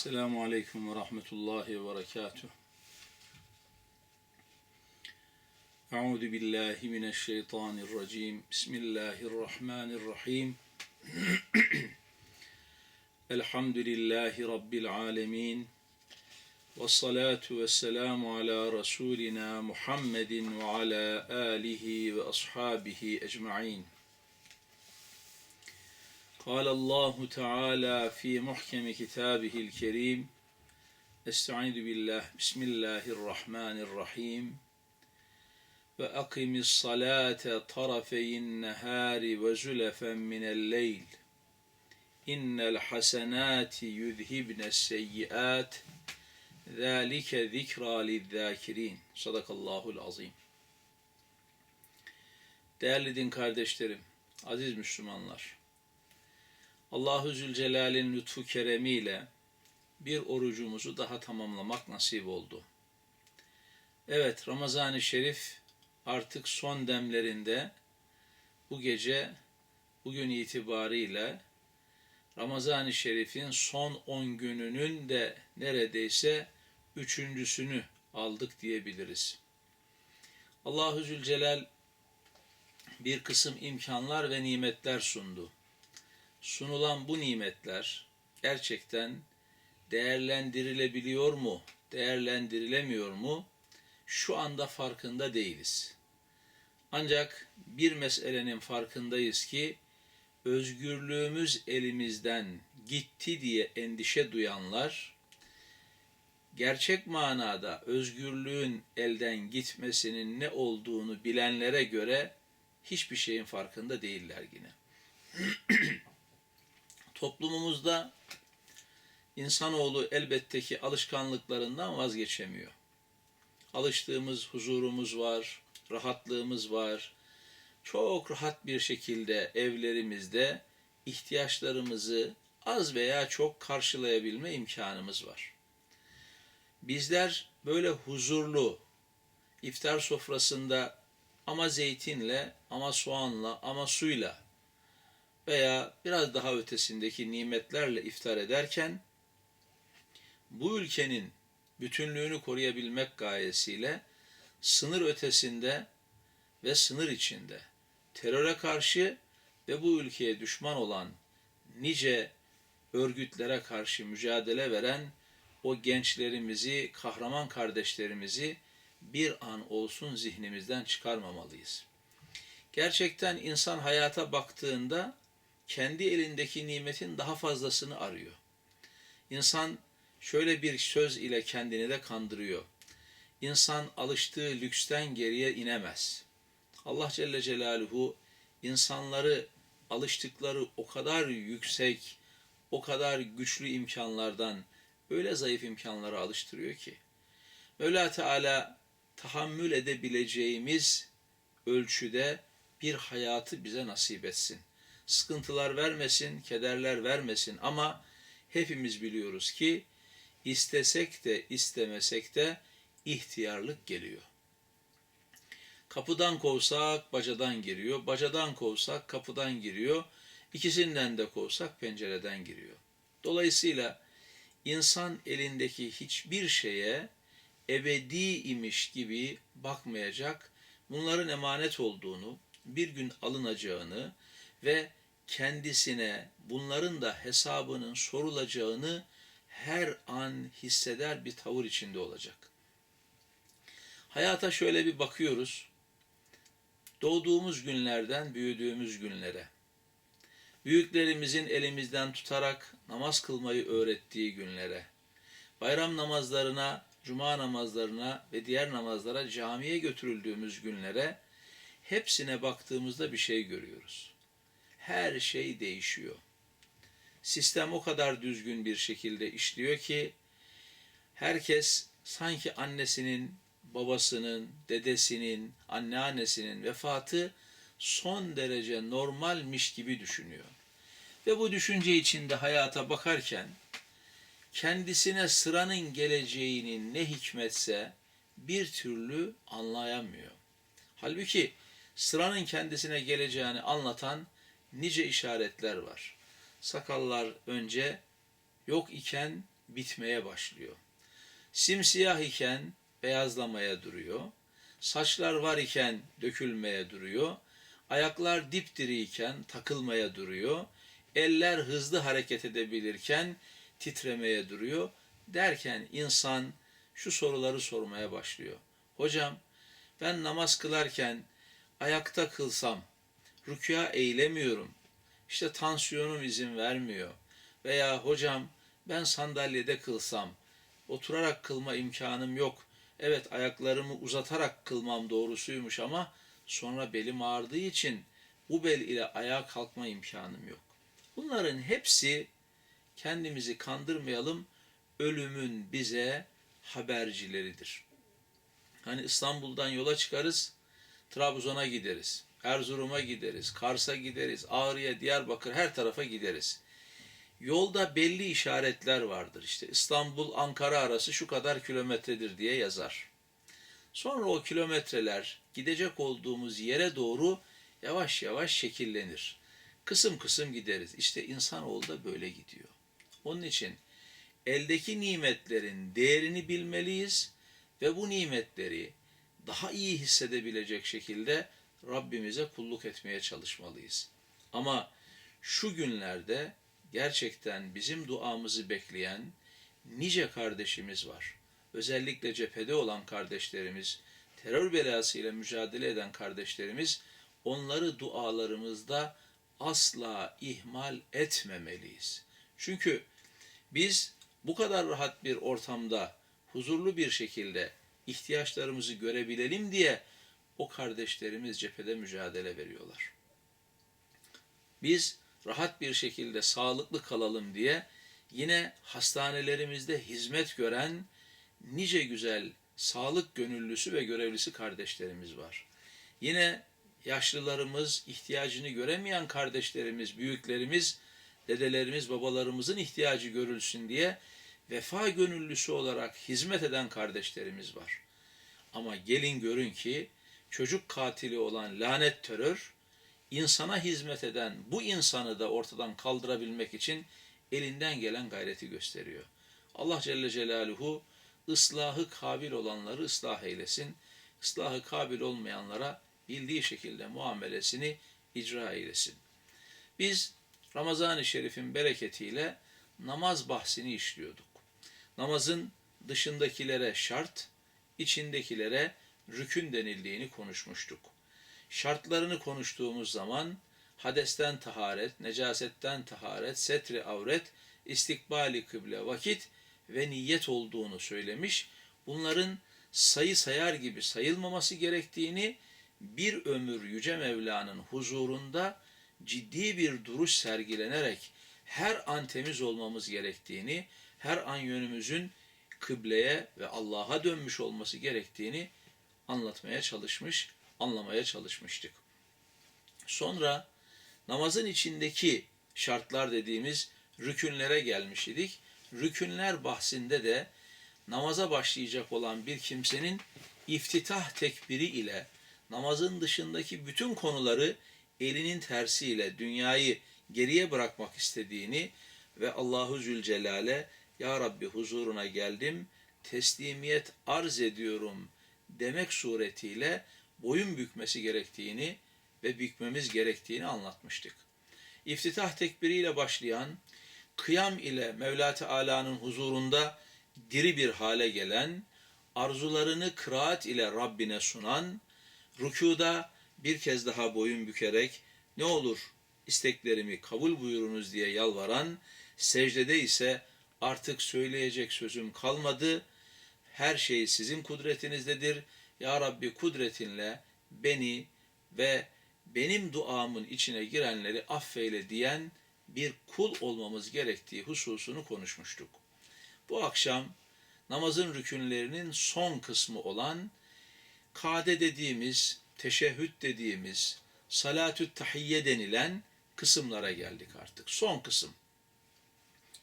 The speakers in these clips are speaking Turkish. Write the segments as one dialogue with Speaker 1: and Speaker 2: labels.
Speaker 1: Esselamu Aleyküm ve Rahmetullahi ve Berekatuh. Euzu billahi mineşşeytanirracim. Bismillahirrahmanirrahim. Elhamdülillahi Rabbil alemin. Ve salatu ve selamu ala Resulina Muhammedin ve ala alihi ve ashabihi ecma'in. قال الله تعالى في محكم كتابه الكريم استعيذ بالله بسم الله الرحمن الرحيم وأقم الصلاة طرفي النهار وزلفا من الليل إن الحسنات يذهبن السيئات ذلك ذكرى للذاكرين صدق الله العظيم Değerli din kardeşlerim, aziz Müslümanlar, Allahu Zülcelal'in lütfu keremiyle bir orucumuzu daha tamamlamak nasip oldu. Evet, Ramazan-ı Şerif artık son demlerinde bu gece bugün itibariyle Ramazan-ı Şerif'in son 10 gününün de neredeyse üçüncüsünü aldık diyebiliriz. Allahu Zülcelal bir kısım imkanlar ve nimetler sundu sunulan bu nimetler gerçekten değerlendirilebiliyor mu, değerlendirilemiyor mu? Şu anda farkında değiliz. Ancak bir meselenin farkındayız ki özgürlüğümüz elimizden gitti diye endişe duyanlar gerçek manada özgürlüğün elden gitmesinin ne olduğunu bilenlere göre hiçbir şeyin farkında değiller yine. Toplumumuzda insanoğlu elbette ki alışkanlıklarından vazgeçemiyor. Alıştığımız huzurumuz var, rahatlığımız var. Çok rahat bir şekilde evlerimizde ihtiyaçlarımızı az veya çok karşılayabilme imkanımız var. Bizler böyle huzurlu iftar sofrasında ama zeytinle, ama soğanla, ama suyla veya biraz daha ötesindeki nimetlerle iftar ederken bu ülkenin bütünlüğünü koruyabilmek gayesiyle sınır ötesinde ve sınır içinde teröre karşı ve bu ülkeye düşman olan nice örgütlere karşı mücadele veren o gençlerimizi, kahraman kardeşlerimizi bir an olsun zihnimizden çıkarmamalıyız. Gerçekten insan hayata baktığında kendi elindeki nimetin daha fazlasını arıyor. İnsan şöyle bir söz ile kendini de kandırıyor. İnsan alıştığı lüksten geriye inemez. Allah Celle Celaluhu insanları alıştıkları o kadar yüksek, o kadar güçlü imkanlardan öyle zayıf imkanlara alıştırıyor ki. Mevla Teala tahammül edebileceğimiz ölçüde bir hayatı bize nasip etsin sıkıntılar vermesin, kederler vermesin ama hepimiz biliyoruz ki istesek de istemesek de ihtiyarlık geliyor. Kapıdan kovsak bacadan giriyor, bacadan kovsak kapıdan giriyor, ikisinden de kovsak pencereden giriyor. Dolayısıyla insan elindeki hiçbir şeye ebedi imiş gibi bakmayacak, bunların emanet olduğunu, bir gün alınacağını ve kendisine bunların da hesabının sorulacağını her an hisseder bir tavır içinde olacak. Hayata şöyle bir bakıyoruz. Doğduğumuz günlerden büyüdüğümüz günlere, büyüklerimizin elimizden tutarak namaz kılmayı öğrettiği günlere, bayram namazlarına, cuma namazlarına ve diğer namazlara camiye götürüldüğümüz günlere hepsine baktığımızda bir şey görüyoruz her şey değişiyor. Sistem o kadar düzgün bir şekilde işliyor ki herkes sanki annesinin, babasının, dedesinin, anneannesinin vefatı son derece normalmiş gibi düşünüyor. Ve bu düşünce içinde hayata bakarken kendisine sıranın geleceğinin ne hikmetse bir türlü anlayamıyor. Halbuki sıranın kendisine geleceğini anlatan nice işaretler var. Sakallar önce yok iken bitmeye başlıyor. Simsiyah iken beyazlamaya duruyor. Saçlar var iken dökülmeye duruyor. Ayaklar dipdiri iken takılmaya duruyor. Eller hızlı hareket edebilirken titremeye duruyor. Derken insan şu soruları sormaya başlıyor. Hocam ben namaz kılarken ayakta kılsam rükûa eğilemiyorum. İşte tansiyonum izin vermiyor. Veya hocam ben sandalyede kılsam oturarak kılma imkanım yok. Evet ayaklarımı uzatarak kılmam doğrusuymuş ama sonra belim ağrıdığı için bu bel ile ayağa kalkma imkanım yok. Bunların hepsi kendimizi kandırmayalım ölümün bize habercileridir. Hani İstanbul'dan yola çıkarız, Trabzon'a gideriz, Erzurum'a gideriz, Kars'a gideriz, Ağrı'ya, Diyarbakır her tarafa gideriz. Yolda belli işaretler vardır. İşte İstanbul Ankara arası şu kadar kilometredir diye yazar. Sonra o kilometreler gidecek olduğumuz yere doğru yavaş yavaş şekillenir. Kısım kısım gideriz. İşte insanoğlu da böyle gidiyor. Onun için eldeki nimetlerin değerini bilmeliyiz ve bu nimetleri daha iyi hissedebilecek şekilde Rabbimize kulluk etmeye çalışmalıyız. Ama şu günlerde gerçekten bizim duamızı bekleyen nice kardeşimiz var. Özellikle cephede olan kardeşlerimiz, terör belasıyla mücadele eden kardeşlerimiz, onları dualarımızda asla ihmal etmemeliyiz. Çünkü biz bu kadar rahat bir ortamda, huzurlu bir şekilde ihtiyaçlarımızı görebilelim diye o kardeşlerimiz cephede mücadele veriyorlar. Biz rahat bir şekilde sağlıklı kalalım diye yine hastanelerimizde hizmet gören nice güzel sağlık gönüllüsü ve görevlisi kardeşlerimiz var. Yine yaşlılarımız, ihtiyacını göremeyen kardeşlerimiz, büyüklerimiz, dedelerimiz, babalarımızın ihtiyacı görülsün diye vefa gönüllüsü olarak hizmet eden kardeşlerimiz var. Ama gelin görün ki çocuk katili olan lanet terör insana hizmet eden bu insanı da ortadan kaldırabilmek için elinden gelen gayreti gösteriyor. Allah Celle Celaluhu ıslahı kabil olanları ıslah eylesin. Islahı kabil olmayanlara bildiği şekilde muamelesini icra eylesin. Biz Ramazan-ı Şerif'in bereketiyle namaz bahsini işliyorduk. Namazın dışındakilere şart, içindekilere rükün denildiğini konuşmuştuk. Şartlarını konuştuğumuz zaman hadesten taharet, necasetten taharet, setri avret, istikbali kıble vakit ve niyet olduğunu söylemiş. Bunların sayı sayar gibi sayılmaması gerektiğini, bir ömür Yüce Mevla'nın huzurunda ciddi bir duruş sergilenerek her an temiz olmamız gerektiğini, her an yönümüzün kıbleye ve Allah'a dönmüş olması gerektiğini anlatmaya çalışmış, anlamaya çalışmıştık. Sonra namazın içindeki şartlar dediğimiz rükünlere gelmiş idik. Rükünler bahsinde de namaza başlayacak olan bir kimsenin iftitah tekbiri ile namazın dışındaki bütün konuları elinin tersiyle dünyayı geriye bırakmak istediğini ve Allahu Zülcelal'e Ya Rabbi huzuruna geldim, teslimiyet arz ediyorum demek suretiyle boyun bükmesi gerektiğini ve bükmemiz gerektiğini anlatmıştık. İftitah tekbiriyle başlayan, kıyam ile Mevla Teala'nın huzurunda diri bir hale gelen, arzularını kıraat ile Rabbine sunan, rükuda bir kez daha boyun bükerek ne olur isteklerimi kabul buyurunuz diye yalvaran, secdede ise artık söyleyecek sözüm kalmadı, her şey sizin kudretinizdedir. Ya Rabbi kudretinle beni ve benim duamın içine girenleri affeyle diyen bir kul olmamız gerektiği hususunu konuşmuştuk. Bu akşam namazın rükünlerinin son kısmı olan kade dediğimiz, teşehhüd dediğimiz, salatü tahiyye denilen kısımlara geldik artık. Son kısım.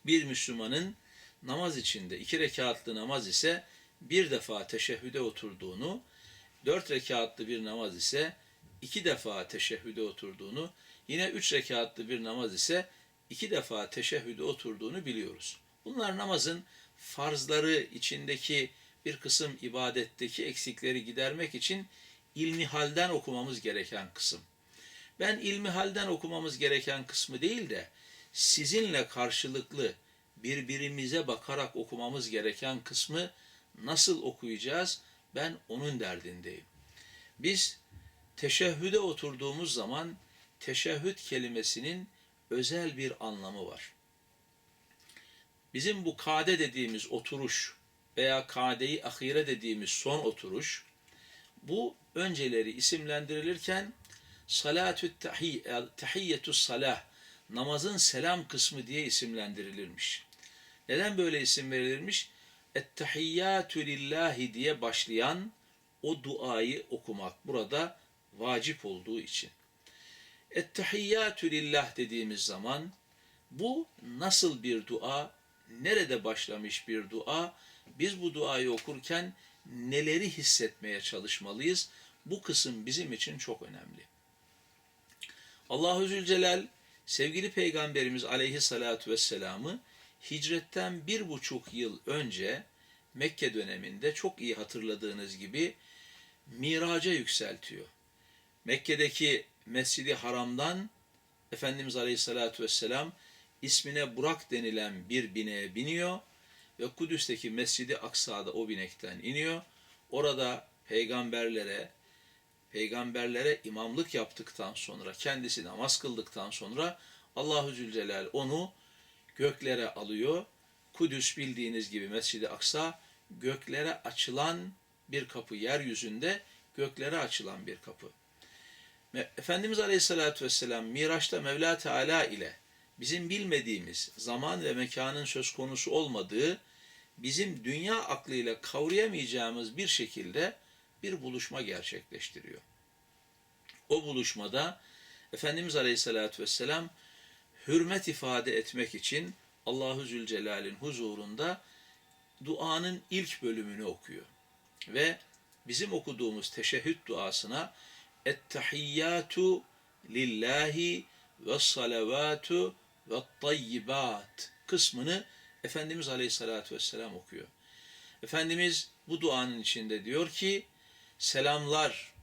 Speaker 1: Bir Müslümanın namaz içinde iki rekatlı namaz ise bir defa teşehhüde oturduğunu, dört rekatlı bir namaz ise iki defa teşehhüde oturduğunu, yine üç rekatlı bir namaz ise iki defa teşehhüde oturduğunu biliyoruz. Bunlar namazın farzları içindeki bir kısım ibadetteki eksikleri gidermek için ilmi halden okumamız gereken kısım. Ben ilmi halden okumamız gereken kısmı değil de sizinle karşılıklı birbirimize bakarak okumamız gereken kısmı nasıl okuyacağız? Ben onun derdindeyim. Biz teşehhüde oturduğumuz zaman teşehhüd kelimesinin özel bir anlamı var. Bizim bu kade dediğimiz oturuş veya kade-i ahire dediğimiz son oturuş bu önceleri isimlendirilirken salatü tahiyyetü salah namazın selam kısmı diye isimlendirilirmiş. Neden böyle isim verilirmiş? Ettehiyyatü lillahi diye başlayan o duayı okumak burada vacip olduğu için. Ettehiyyatü lillah dediğimiz zaman bu nasıl bir dua, nerede başlamış bir dua, biz bu duayı okurken neleri hissetmeye çalışmalıyız? Bu kısım bizim için çok önemli. Allahu Zülcelal sevgili Peygamberimiz aleyhissalatu vesselam'ı hicretten bir buçuk yıl önce Mekke döneminde çok iyi hatırladığınız gibi miraca yükseltiyor. Mekke'deki Mescidi Haram'dan Efendimiz Aleyhisselatü Vesselam ismine Burak denilen bir bineğe biniyor ve Kudüs'teki Mescidi Aksa'da o binekten iniyor. Orada peygamberlere peygamberlere imamlık yaptıktan sonra kendisi namaz kıldıktan sonra Allahu Zülcelal onu göklere alıyor. Kudüs bildiğiniz gibi Mescid-i Aksa göklere açılan bir kapı yeryüzünde göklere açılan bir kapı. Efendimiz Aleyhisselatü Vesselam Miraç'ta Mevla Teala ile bizim bilmediğimiz zaman ve mekanın söz konusu olmadığı bizim dünya aklıyla kavrayamayacağımız bir şekilde bir buluşma gerçekleştiriyor. O buluşmada Efendimiz Aleyhisselatü Vesselam hürmet ifade etmek için Allahu Zülcelal'in huzurunda duanın ilk bölümünü okuyor. Ve bizim okuduğumuz teşehhüd duasına Ettehiyyatu lillahi ve salavatu ve tayyibat kısmını Efendimiz Aleyhisselatü Vesselam okuyor. Efendimiz bu duanın içinde diyor ki selamlar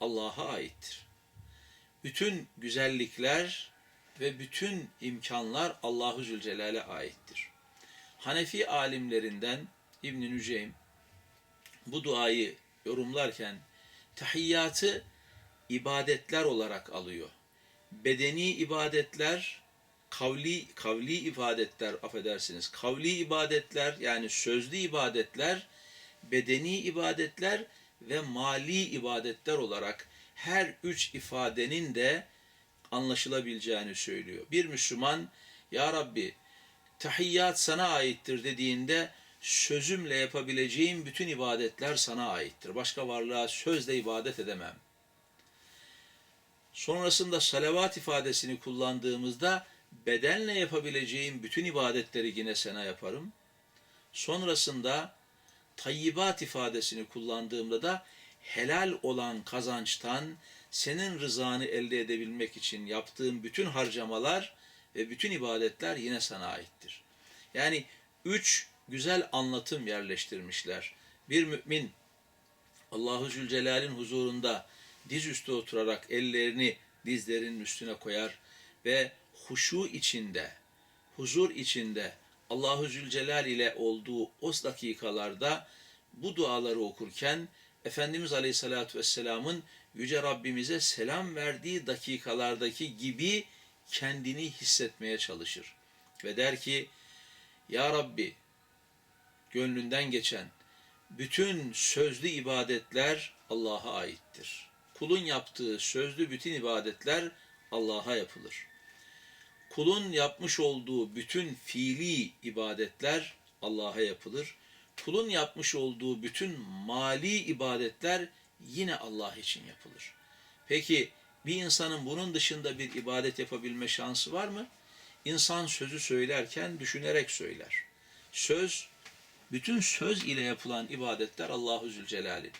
Speaker 1: Allah'a aittir. Bütün güzellikler ve bütün imkanlar Allahu Zülcelal'e aittir. Hanefi alimlerinden İbn Nüceym bu duayı yorumlarken tahiyyatı ibadetler olarak alıyor. Bedeni ibadetler, kavli kavli ibadetler affedersiniz. Kavli ibadetler yani sözlü ibadetler, bedeni ibadetler ve mali ibadetler olarak her üç ifadenin de anlaşılabileceğini söylüyor. Bir Müslüman ya Rabbi tahiyyat sana aittir dediğinde sözümle yapabileceğim bütün ibadetler sana aittir. Başka varlığa sözle ibadet edemem. Sonrasında salavat ifadesini kullandığımızda bedenle yapabileceğim bütün ibadetleri yine sana yaparım. Sonrasında tayyibat ifadesini kullandığımda da helal olan kazançtan senin rızanı elde edebilmek için yaptığım bütün harcamalar ve bütün ibadetler yine sana aittir. Yani üç güzel anlatım yerleştirmişler. Bir mümin Allahu Zülcelal'in huzurunda dizüstü oturarak ellerini dizlerinin üstüne koyar ve huşu içinde, huzur içinde Allahu Zülcelal ile olduğu o dakikalarda bu duaları okurken Efendimiz Aleyhisselatü Vesselam'ın Yüce Rabbimize selam verdiği dakikalardaki gibi kendini hissetmeye çalışır. Ve der ki, Ya Rabbi, gönlünden geçen bütün sözlü ibadetler Allah'a aittir. Kulun yaptığı sözlü bütün ibadetler Allah'a yapılır. Kulun yapmış olduğu bütün fiili ibadetler Allah'a yapılır. Kulun yapmış olduğu bütün mali ibadetler yine Allah için yapılır. Peki bir insanın bunun dışında bir ibadet yapabilme şansı var mı? İnsan sözü söylerken düşünerek söyler. Söz, bütün söz ile yapılan ibadetler Allahu Zülcelal'in.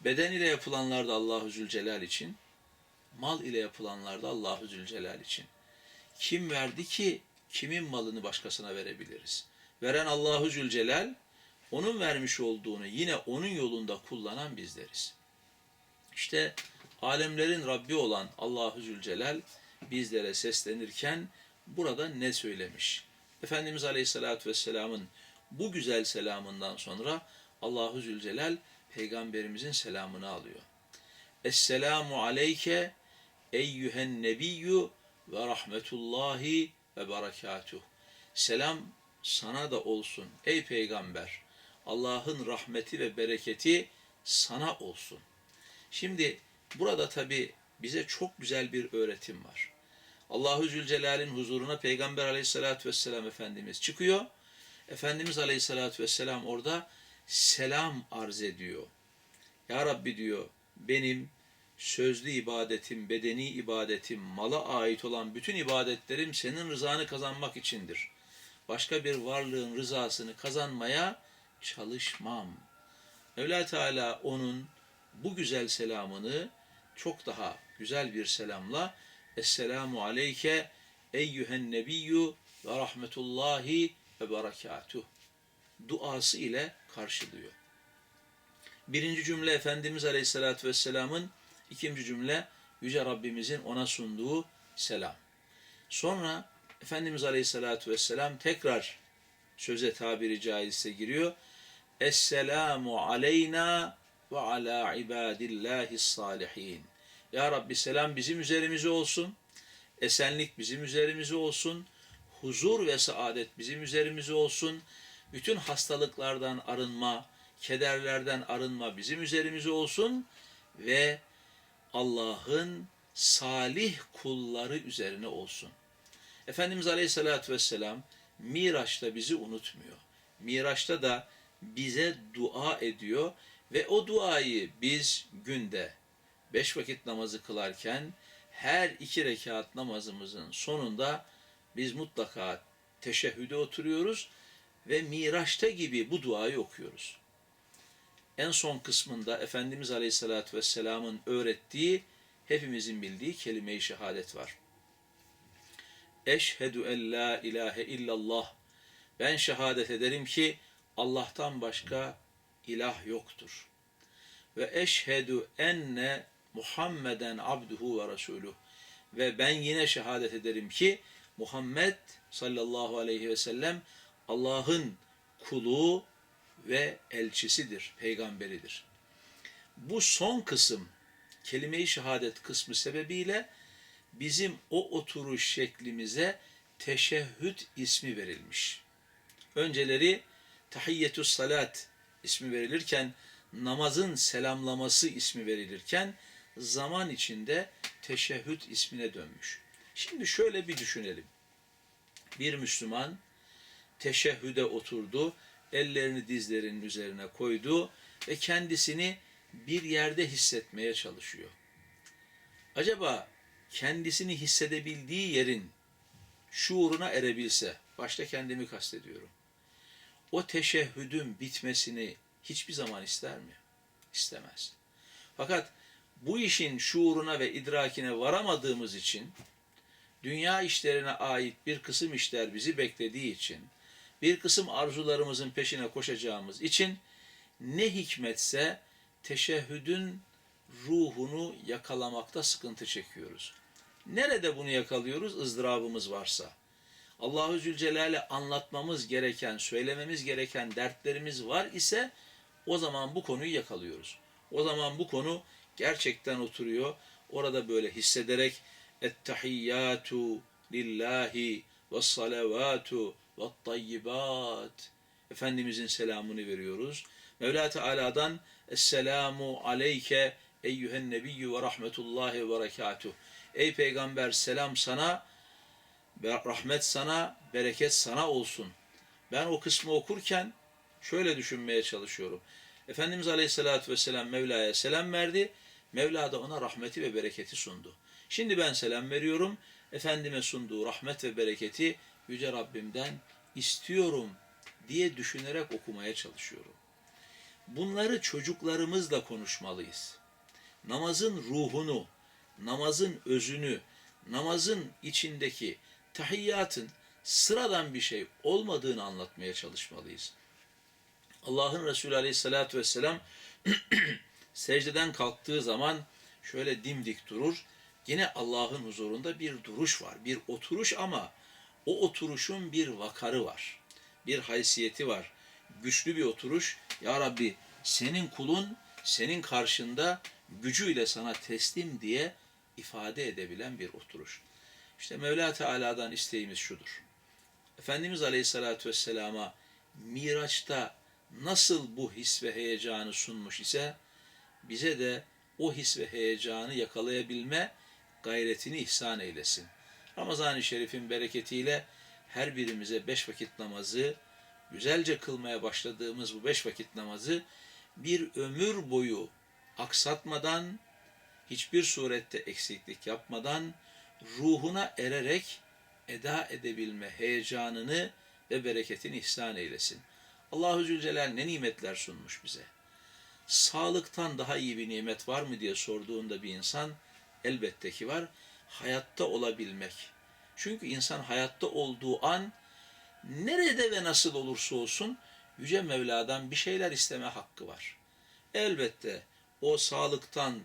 Speaker 1: Beden ile yapılanlar da Allahu Zülcelal için, mal ile yapılanlar da Allahu Zülcelal için. Kim verdi ki kimin malını başkasına verebiliriz? Veren Allahu Zülcelal, onun vermiş olduğunu yine onun yolunda kullanan bizleriz. İşte alemlerin Rabbi olan Allahu Zülcelal bizlere seslenirken burada ne söylemiş? Efendimiz Aleyhisselatü Vesselam'ın bu güzel selamından sonra Allahu Zülcelal peygamberimizin selamını alıyor. Esselamu aleyke eyyühen nebiyyü ve rahmetullahi ve berekatuh. Selam sana da olsun ey peygamber. Allah'ın rahmeti ve bereketi sana olsun. Şimdi burada tabi bize çok güzel bir öğretim var. Allahu Zülcelal'in huzuruna Peygamber aleyhissalatü vesselam Efendimiz çıkıyor. Efendimiz aleyhissalatü vesselam orada selam arz ediyor. Ya Rabbi diyor benim sözlü ibadetim, bedeni ibadetim, mala ait olan bütün ibadetlerim senin rızanı kazanmak içindir. Başka bir varlığın rızasını kazanmaya çalışmam. Mevla Teala onun bu güzel selamını çok daha güzel bir selamla Esselamu aleyke eyyühen nebiyyü ve rahmetullahi ve berekatuh duası ile karşılıyor. Birinci cümle Efendimiz Aleyhisselatü Vesselam'ın, ikinci cümle Yüce Rabbimizin ona sunduğu selam. Sonra Efendimiz Aleyhisselatü Vesselam tekrar söze tabiri caizse giriyor. Esselamu aleyna ve ala ibadillahi salihin. Ya Rabbi selam bizim üzerimize olsun. Esenlik bizim üzerimize olsun. Huzur ve saadet bizim üzerimize olsun. Bütün hastalıklardan arınma, kederlerden arınma bizim üzerimize olsun ve Allah'ın salih kulları üzerine olsun. Efendimiz Aleyhisselatü Vesselam Miraç'ta bizi unutmuyor. Miraç'ta da bize dua ediyor ve o duayı biz günde beş vakit namazı kılarken her iki rekat namazımızın sonunda biz mutlaka teşehhüde oturuyoruz ve Miraç'ta gibi bu duayı okuyoruz. En son kısmında Efendimiz Aleyhisselatü Vesselam'ın öğrettiği, hepimizin bildiği kelime-i şehadet var. Eşhedü en la ilahe illallah. Ben şehadet ederim ki Allah'tan başka ilah yoktur. Ve eşhedü enne Muhammeden abduhu ve resuluh. Ve ben yine şehadet ederim ki Muhammed sallallahu aleyhi ve sellem Allah'ın kulu ve elçisidir, peygamberidir. Bu son kısım, kelime-i şehadet kısmı sebebiyle bizim o oturuş şeklimize teşehhüd ismi verilmiş. Önceleri tahiyyetü salat ismi verilirken, namazın selamlaması ismi verilirken, zaman içinde teşehhüd ismine dönmüş. Şimdi şöyle bir düşünelim. Bir Müslüman teşehhüde oturdu, ellerini dizlerinin üzerine koydu ve kendisini bir yerde hissetmeye çalışıyor. Acaba kendisini hissedebildiği yerin şuuruna erebilse, başta kendimi kastediyorum. O teşehhüdün bitmesini hiçbir zaman ister mi? İstemez. Fakat bu işin şuuruna ve idrakine varamadığımız için dünya işlerine ait bir kısım işler bizi beklediği için bir kısım arzularımızın peşine koşacağımız için ne hikmetse teşehhüdün ruhunu yakalamakta sıkıntı çekiyoruz. Nerede bunu yakalıyoruz? ızdırabımız varsa. Allahu Zülcelal'e anlatmamız gereken, söylememiz gereken dertlerimiz var ise o zaman bu konuyu yakalıyoruz. O zaman bu konu gerçekten oturuyor. Orada böyle hissederek Ettehiyyatu lillahi ve salavatu ve tayyibat Efendimizin selamını veriyoruz. Mevla Teala'dan Esselamu aleyke eyyühen nebiyyü ve rahmetullahi ve berekatuh. Ey peygamber selam sana, rahmet sana, bereket sana olsun. Ben o kısmı okurken şöyle düşünmeye çalışıyorum. Efendimiz Aleyhisselatü Vesselam Mevla'ya selam verdi. Mevla da ona rahmeti ve bereketi sundu. Şimdi ben selam veriyorum. Efendime sunduğu rahmet ve bereketi Yüce Rabbimden istiyorum diye düşünerek okumaya çalışıyorum. Bunları çocuklarımızla konuşmalıyız. Namazın ruhunu, namazın özünü, namazın içindeki tahiyyatın sıradan bir şey olmadığını anlatmaya çalışmalıyız. Allah'ın Resulü Aleyhisselatü Vesselam secdeden kalktığı zaman şöyle dimdik durur. Yine Allah'ın huzurunda bir duruş var, bir oturuş ama o oturuşun bir vakarı var, bir haysiyeti var. Güçlü bir oturuş. Ya Rabbi senin kulun senin karşında gücüyle sana teslim diye ifade edebilen bir oturuş. İşte Mevla Teala'dan isteğimiz şudur. Efendimiz Aleyhisselatü Vesselam'a Miraç'ta nasıl bu his ve heyecanı sunmuş ise bize de o his ve heyecanı yakalayabilme gayretini ihsan eylesin. Ramazan-ı Şerif'in bereketiyle her birimize beş vakit namazı, güzelce kılmaya başladığımız bu beş vakit namazı bir ömür boyu aksatmadan, hiçbir surette eksiklik yapmadan, ruhuna ererek eda edebilme heyecanını ve bereketini ihsan eylesin. Allahu Zülcelal ne nimetler sunmuş bize. Sağlıktan daha iyi bir nimet var mı diye sorduğunda bir insan elbette ki var. Hayatta olabilmek. Çünkü insan hayatta olduğu an nerede ve nasıl olursa olsun Yüce Mevla'dan bir şeyler isteme hakkı var. Elbette o sağlıktan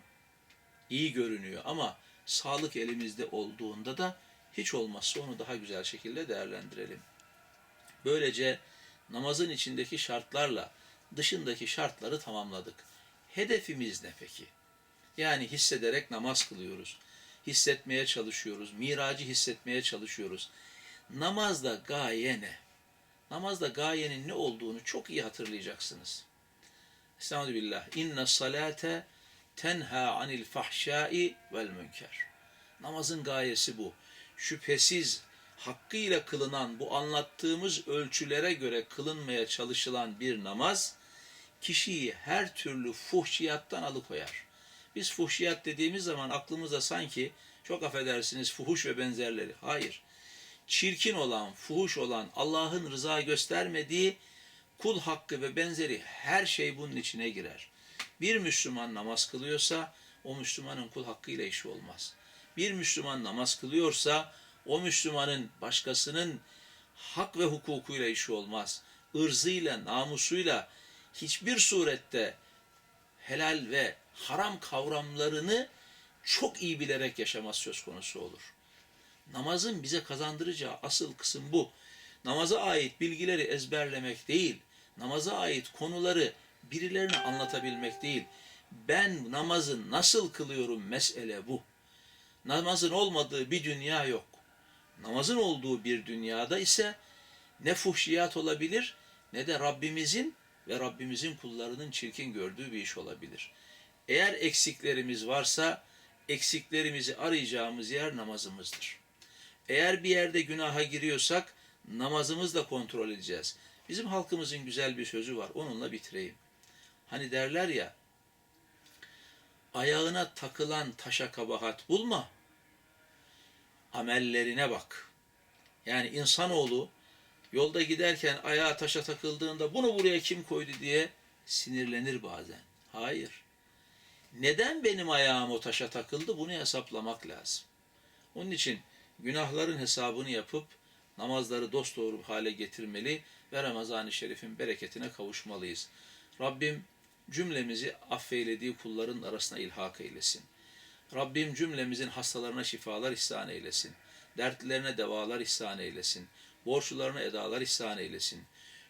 Speaker 1: iyi görünüyor ama sağlık elimizde olduğunda da hiç olmazsa onu daha güzel şekilde değerlendirelim. Böylece namazın içindeki şartlarla dışındaki şartları tamamladık. Hedefimiz ne peki? Yani hissederek namaz kılıyoruz. Hissetmeye çalışıyoruz. Miracı hissetmeye çalışıyoruz. Namazda gaye ne? Namazda gayenin ne olduğunu çok iyi hatırlayacaksınız. Estağfirullah. İnne salate tenha anil fahşai vel münker. Namazın gayesi bu. Şüphesiz hakkıyla kılınan bu anlattığımız ölçülere göre kılınmaya çalışılan bir namaz kişiyi her türlü fuhşiyattan alıkoyar. Biz fuhşiyat dediğimiz zaman aklımıza sanki çok affedersiniz fuhuş ve benzerleri. Hayır. Çirkin olan, fuhuş olan, Allah'ın rıza göstermediği kul hakkı ve benzeri her şey bunun içine girer. Bir Müslüman namaz kılıyorsa o Müslümanın kul hakkıyla işi olmaz. Bir Müslüman namaz kılıyorsa o Müslümanın başkasının hak ve hukukuyla işi olmaz. Irzıyla, namusuyla hiçbir surette helal ve haram kavramlarını çok iyi bilerek yaşaması söz konusu olur. Namazın bize kazandıracağı asıl kısım bu. Namaza ait bilgileri ezberlemek değil, namaza ait konuları birilerine anlatabilmek değil. Ben namazı nasıl kılıyorum mesele bu. Namazın olmadığı bir dünya yok. Namazın olduğu bir dünyada ise ne fuhşiyat olabilir ne de Rabbimizin ve Rabbimizin kullarının çirkin gördüğü bir iş olabilir. Eğer eksiklerimiz varsa eksiklerimizi arayacağımız yer namazımızdır. Eğer bir yerde günaha giriyorsak namazımızla kontrol edeceğiz. Bizim halkımızın güzel bir sözü var. Onunla bitireyim. Hani derler ya ayağına takılan taşa kabahat bulma. Amellerine bak. Yani insanoğlu yolda giderken ayağa taşa takıldığında bunu buraya kim koydu diye sinirlenir bazen. Hayır. Neden benim ayağım o taşa takıldı bunu hesaplamak lazım. Onun için günahların hesabını yapıp namazları dosdoğru hale getirmeli ve Ramazan-ı Şerif'in bereketine kavuşmalıyız. Rabbim cümlemizi affeylediği kulların arasına ilhak eylesin. Rabbim cümlemizin hastalarına şifalar ihsan eylesin. Dertlerine devalar ihsan eylesin. Borçlularına edalar ihsan eylesin.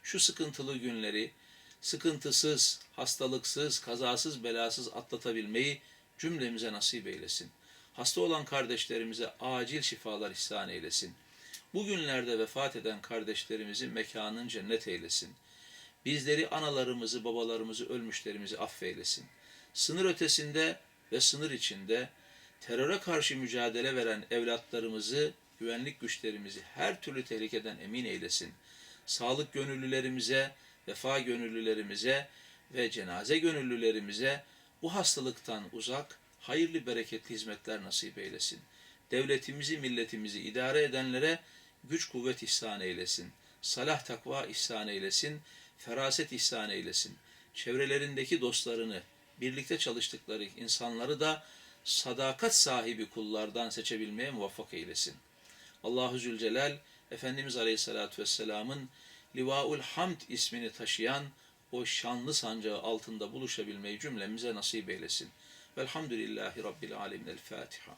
Speaker 1: Şu sıkıntılı günleri sıkıntısız, hastalıksız, kazasız, belasız atlatabilmeyi cümlemize nasip eylesin. Hasta olan kardeşlerimize acil şifalar ihsan eylesin. Bugünlerde vefat eden kardeşlerimizin mekanın cennet eylesin. Bizleri, analarımızı, babalarımızı, ölmüşlerimizi affeylesin. Sınır ötesinde ve sınır içinde teröre karşı mücadele veren evlatlarımızı, güvenlik güçlerimizi her türlü tehlikeden emin eylesin. Sağlık gönüllülerimize, vefa gönüllülerimize ve cenaze gönüllülerimize bu hastalıktan uzak, hayırlı bereketli hizmetler nasip eylesin. Devletimizi, milletimizi idare edenlere güç kuvvet ihsan eylesin. Salah takva ihsan eylesin. Feraset ihsan eylesin. Çevrelerindeki dostlarını, birlikte çalıştıkları insanları da sadakat sahibi kullardan seçebilmeye muvaffak eylesin. Allahu Zülcelal Efendimiz Aleyhisselatü Vesselam'ın Livaul Hamd ismini taşıyan o şanlı sancağı altında buluşabilmeyi cümlemize nasip eylesin. Velhamdülillahi Rabbil Alemin. El Fatiha.